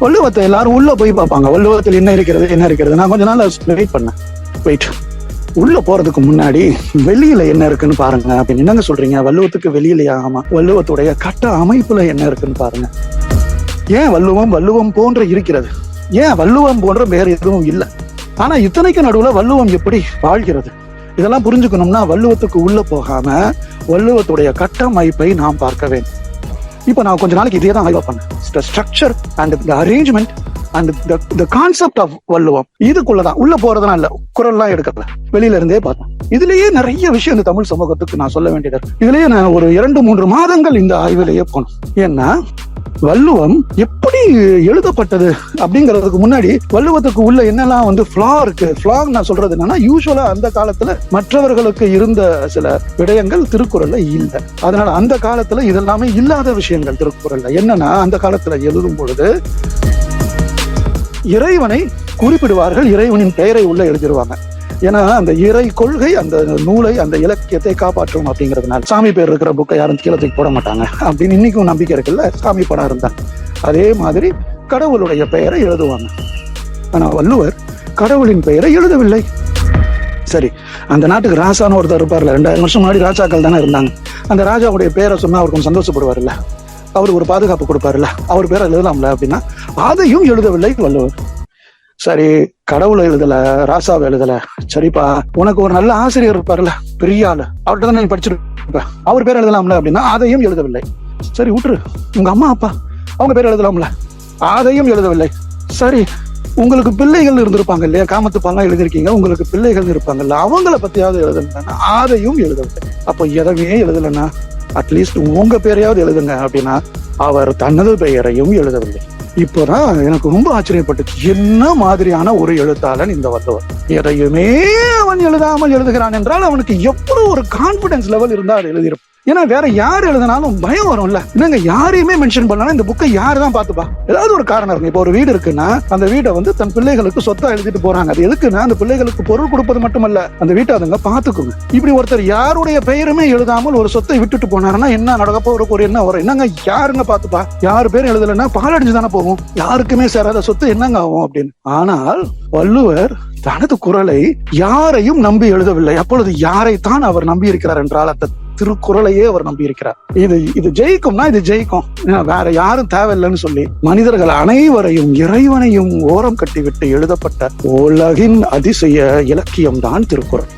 வள்ளுவத்தை எல்லாரும் உள்ள போய் பார்ப்பாங்க. வள்ளுவத்தில் என்ன இருக்கிறது என்ன இருக்கிறது? நான் கொஞ்ச நாள் வெயிட் பண்ணேன். வெயிட் உள்ள போறதுக்கு முன்னாடி வெளியில என்ன இருக்குன்னு பாருங்க. அப்படின்னு என்னங்க சொல்றீங்க? வள்ளுவத்துக்கு வெளியிலயா? ஆமா. வள்ளுவத்துடைய கட்ட அமைப்புல என்ன இருக்குன்னு பாருங்க. ஏன் வள்ளுவம் வள்ளுவம் போன்ற இருக்கிறது? ஏன் வள்ளுவம் போன்ற வேற எதுவும் இல்லை? ஆனா இத்தனைக்கு நடுவுல வள்ளுவம் எப்படி வாழ்கிறது? இதெல்லாம் புரிஞ்சுக்கணும்னா வள்ளுவத்துக்கு உள்ள போகாம வள்ளுவத்துடைய கட்டமைப்பை நாம் பார்க்க வேண்டும். இப்ப நான் கொஞ்ச நாளைக்கு இதே தான் ஆய்வா பண்ணேன். Structure and the arrangement and the concept of Valluvam. இதுக்குள்ளதான். உள்ள போறதுனா இல்ல. குரல்லாம் எடுக்கல. வெளியில இருந்தே பார்த்தேன் இதுலயே நிறைய விஷயம் இந்த தமிழ் சமூகத்துக்கு நான் சொல்ல வேண்டியது இதுலயே நான் ஒரு இரண்டு மூன்று மாதங்கள் இந்த ஆய்விலேயே போனோம். ஏன்னா வள்ளுவம் எப்படி எழுதப்பட்டது அப்படிங்கிறதுக்கு முன்னாடி வள்ளுவத்துக்கு உள்ள என்னெல்லாம் வந்து ஃபிளா இருக்கு? ஃபிளா நான் சொல்றது என்னன்னா யூஸ்வலா அந்த காலத்துல மற்றவர்களுக்கு இருந்த சில விடயங்கள் திருக்குறள்ல இல்லை. அதனால அந்த காலத்துல இதெல்லாமே இல்லாத விஷயங்கள் திருக்குறள்ல. என்னன்னா அந்த காலத்துல எழுதும் பொழுது இறைவனை குறிப்பிடுவார்கள் இறைவனின் பெயரை உள்ள எழுதிடுவாங்க ஏன்னா அந்த இறை கொள்கை அந்த நூலை அந்த இலக்கியத்தை காப்பாற்றும் அப்படிங்கிறதுனால சாமி பேர் இருக்கிற புக்கை யாரும் கீழே தூக்கி போட மாட்டாங்க அப்படின்னு இன்னைக்கும் நம்பிக்கை இருக்குல்ல? சாமி படம் இருந்தா. அதே மாதிரி கடவுளுடைய பெயரை எழுதுவாங்க. ஆனா வள்ளுவர் கடவுளின் பெயரை எழுதவில்லை. சரி அந்த நாட்டுக்கு ராசான்னு ஒருத்தர் இருப்பார்ல ரெண்டாயிரம் வருஷம் முன்னாடி ராஜாக்கள் தானே இருந்தாங்க. அந்த ராஜாவுடைய பேரை சொன்னா அவர் கொஞ்சம் சந்தோஷப்படுவார்ல அவருக்கு ஒரு பாதுகாப்பு கொடுப்பாருல்ல. அவர் பேரை எழுதலாம்ல அப்படின்னா அதையும் எழுதவில்லை வள்ளுவர். சரி கடவுளை எழுதல ராசாவை எழுதல. சரிப்பா உனக்கு ஒரு நல்ல ஆசிரியர் இருப்பார்ல பெரிய ஆளு. அவர்கிட்ட தான் நீ படிச்சிருப்ப அவர் பேர் எழுதலாம்ல அப்படின்னா அதையும் எழுதவில்லை. சரி விட்டுரு. உங்க அம்மா அப்பா அவங்க பேர் எழுதலாம்ல. அதையும் எழுதவில்லை. சரி உங்களுக்கு பிள்ளைகள் இருந்திருப்பாங்க இல்லையா? காமத்து பாலாம் எழுதிருக்கீங்க உங்களுக்கு பிள்ளைகள் இருப்பாங்கல்ல அவங்கள பத்தியாவது எழுதுனா அதையும் எழுதவில்லை. அப்போ எதவே எழுதலைன்னா அட்லீஸ்ட் உங்க பேரையாவது எழுதுங்க அப்படின்னா அவர் தனது பெயரையும் எழுதவில்லை. இப்போதான் எனக்கு ரொம்ப ஆச்சரியப்பட்டுச்சு. என்ன மாதிரியான ஒரு எழுத்தாளன் இந்த வல்லவர் எதையுமே அவன் எழுதாமல் எழுதுகிறான் என்றால் அவனுக்கு எவ்வளவு ஒரு கான்பிடன்ஸ் லெவல் இருந்தால் எழுதியிருப்பான். ஏன்னா வேற யார் எழுதினாலும் பயம் வரும்ல. என்னங்க யாரையுமே மென்ஷன் பண்ணாலும் இந்த புக்கை யாரு தான் பாத்துப்பா ஏதாவது ஒரு காரணம் இருக்கு. இப்போ ஒரு வீடு இருக்குன்னா அந்த வீடை வந்து தன் பிள்ளைகளுக்கு சொத்தா எழுதிட்டு போறாங்க. அது எதுக்குன்னா அந்த பிள்ளைகளுக்கு பொருள் கொடுப்பது மட்டுமல்ல. அந்த வீட்டை அதுங்க பாத்துக்குங்க இப்படி ஒருத்தர் யாருடைய பெயருமே எழுதாமல் ஒரு சொத்தை விட்டுட்டு போனாருன்னா என்ன நடக்க போற ஒரு என்ன வரும்? என்னங்க யாருங்க பாத்துப்பா யாரு பேரும் எழுதலைன்னா பாலடிஞ்சு தானே போகும். யாருக்குமே சேராத சொத்து என்னங்க ஆகும் அப்படின்னு. ஆனால் வள்ளுவர் தனது குரலை யாரையும் நம்பி எழுதவில்லை. அப்பொழுது யாரைத்தான் அவர் நம்பி இருக்கிறார் என்றால் அர்த்தம் திருக்குறளையே அவர் நம்பி இருக்கிறார் இது இது ஜெயிக்கும்னா இது ஜெயிக்கும். வேற யாரும் தேவையில்லைன்னு சொல்லி மனிதர்கள் அனைவரையும் இறைவனையும் ஓரம் கட்டிவிட்டு எழுதப்பட்ட உலகின் அதிசய இலக்கியம் தான் திருக்குறள்.